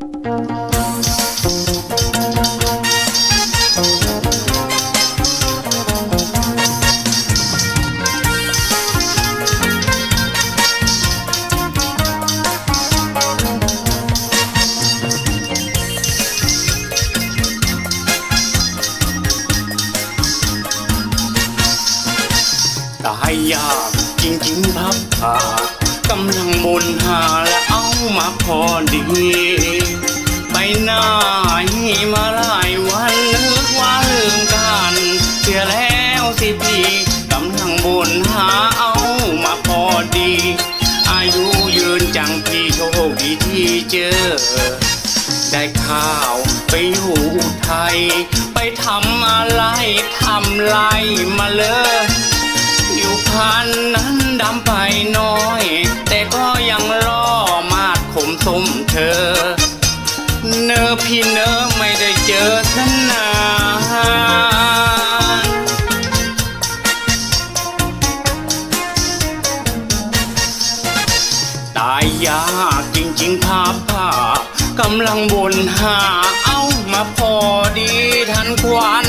ตายยากจริงๆพับผ่ากำลังบนหาและเอามาไปไหนมาหลายวันนึกว่าลืมกัน เสียแล้วสิพี่กำลังบนหาเอามาพอดี อายุยืนจังพี่โชคดีที่เจอ ได้ข้าวไปอยู่ไทย ไปทำอะไรทำไรมาเลยผิวพรรณนั้นดำไปน้อย แต่ก็ยังล่อมาดขมสมเธอ เนอพี่เนอไม่ได้เจอสนานตายยากจริงๆภาพผ้ากำลังบนหาเอามาพอดีทันควัน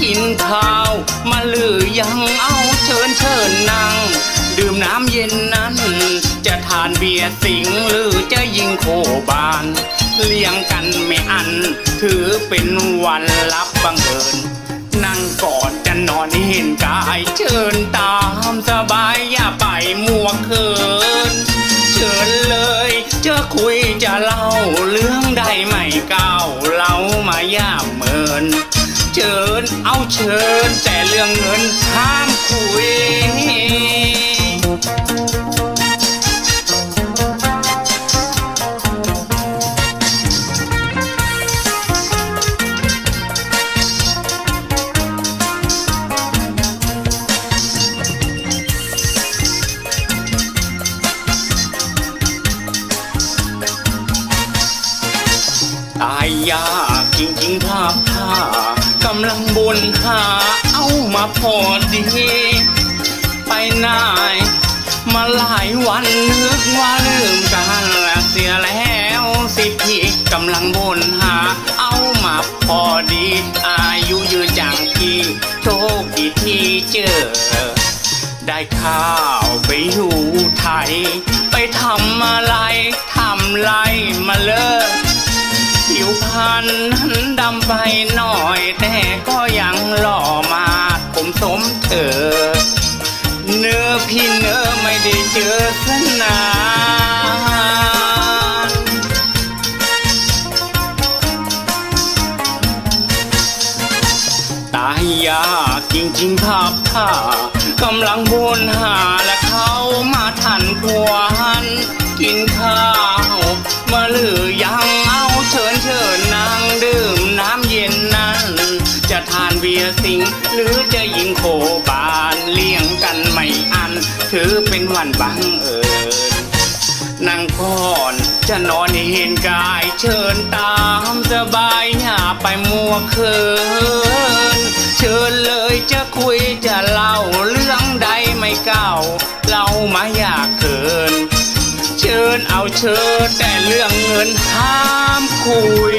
กินข้าวมาหรือยังเอาเชิญเชิญนั่งดื่มน้ำเย็นนั้น จะทานเบียร์สิงหรือจะยิงโคบาน เลี้ยงกันไม่อัน ถือเป็นวันรับบังเอิญนั่งก่อนจะนอนเห็นกายเชิญตามสบายอย่าไปมัวเขินเชิญเลยจะคุยจะเล่าเรื่องใดไม่ก้าวเรามาย่ามเมิน เชิญเอาเชิญแต่เรื่องเงินห้ามคุย ยยากจริงๆภาพท่ากำลังบนหาเอามาพอดี ไปไหนมาหลายวันนึกว่าลืมกันแล้วเสียแล้วสิพี่กำลังบนหา เอามาพอดี อายุยืนจังพี่โชคดีที่เจอ ได้ข้าวไปอยู่ไทย ไปทำอะไรทำไรมาเลยผิ วพรรณนั้นดำไปหน่อย แต่ก็ยังหล่อมาผมสมเธอ เนื้อพี่เนื้อไม่ได้เจอสนานตายยากจริงๆภาพผ้ากำลังบนหาและเขามาทัน จะทานเบียร์สิง หรือจะยิงโคบานเลี้ยงกันไม่อัน ถือเป็นวันบังเอิญนั่งก่อนจะนอนเห็นกายเชิญตามสบายอย่าไปมัวเขินเชิญเลยจะคุยจะเล่าเรื่องใดไม่เก่าเรามาอยากเขินเชิญเอาเชิญแต่เรื่องเงินห้ามคุย